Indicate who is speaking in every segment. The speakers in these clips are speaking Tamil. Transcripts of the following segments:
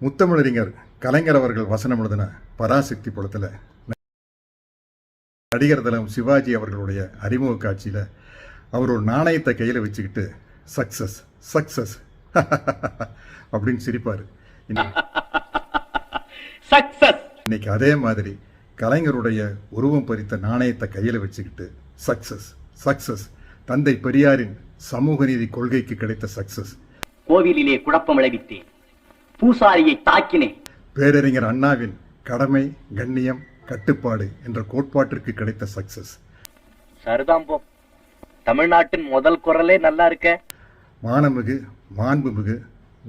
Speaker 1: முத்தமிழறிஞர் கலைஞர் அவர்கள் வசனம் எழுதின பராசக்தி படத்தில் நடிகர் தலம் சிவாஜி அவர்களுடைய அறிமுக காட்சியில் அவர் ஒரு நாணயத்தை கையில் வச்சுக்கிட்டு சக்சஸ் சக்சஸ் அப்படின்னு சிரிப்பார்.
Speaker 2: சக்சஸ்.
Speaker 1: இன்னைக்கு அதே மாதிரி கலைஞருடைய உருவம் பறித்த நாணயத்தை கையில் வச்சுக்கிட்டு சக்சஸ் சக்சஸ் தந்தை பெரியாரின் சமூக நீதி கொள்கைக்கு கிடைத்த சக்சஸ்.
Speaker 2: கோவிலிலே குழப்பம் விளைவித்தேன். பூசாரியை தாக்கினேன்.
Speaker 1: பேரறிஞர் அண்ணாவின் கடமை கண்ணியம் கட்டுப்பாடு என்ற கோட்பாட்டிற்கு கிடைத்த சக்சஸ்
Speaker 2: சரிதாம்போ. தமிழ்நாட்டின் முதல் குரலே நல்லா இருக்க.
Speaker 1: மானமிகு மாண்புமிகு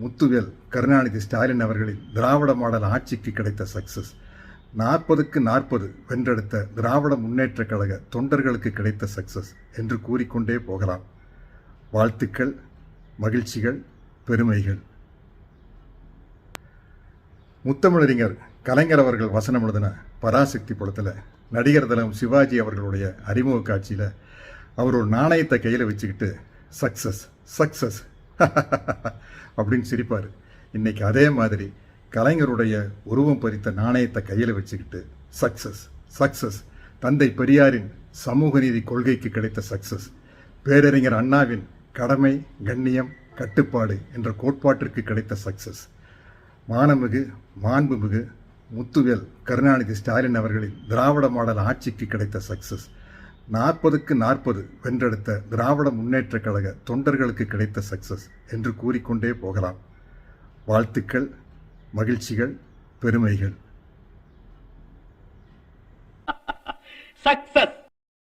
Speaker 1: முத்துவேல் கருணாநிதி ஸ்டாலின் அவர்களின் திராவிட மாடல் ஆட்சிக்கு கிடைத்த சக்சஸ் நாற்பதுக்கு நாற்பது வென்றெடுத்த திராவிட முன்னேற்றக் கழக தொண்டர்களுக்கு கிடைத்த சக்சஸ் என்று கூறிக்கொண்டே போகலாம். வாழ்த்துக்கள் மகிழ்ச்சிகள் பெருமைகள். முத்தமிழறிஞர் கலைஞர் அவர்கள் வசனம் எழுதின பராசக்தி படத்தில் நடிகர் தலம் சிவாஜி அவர்களுடைய அறிமுக காட்சியில் அவர் ஒரு நாணயத்தை கையில் வச்சுக்கிட்டு சக்சஸ் சக்சஸ் அப்படின்னு சிரிப்பார். இன்றைக்கி அதே மாதிரி கலைஞருடைய உருவம் பறித்த நாணயத்தை கையில் வச்சுக்கிட்டு சக்சஸ் சக்சஸ் தந்தை பெரியாரின் சமூக நீதி கொள்கைக்கு கிடைத்த சக்சஸ். பேரறிஞர் அண்ணாவின் கடமை கண்ணியம் கட்டுப்பாடு என்ற கோட்பாட்டிற்கு கிடைத்த சக்சஸ். மானமிகு மாண்புமிகு முத்துவேல் கருணாநிதி ஸ்டாலின் அவர்களின் திராவிட மாடல் ஆட்சிக்கு கிடைத்த சக்சஸ் நாற்பதுக்கு நாற்பது வென்றெடுத்த திராவிட முன்னேற்றக் கழக தொண்டர்களுக்கு கிடைத்த சக்சஸ் என்று கூறிக்கொண்டே போகலாம். வாழ்த்துக்கள் மகிழ்ச்சிகள் பெருமைகள்.
Speaker 2: சக்சஸ்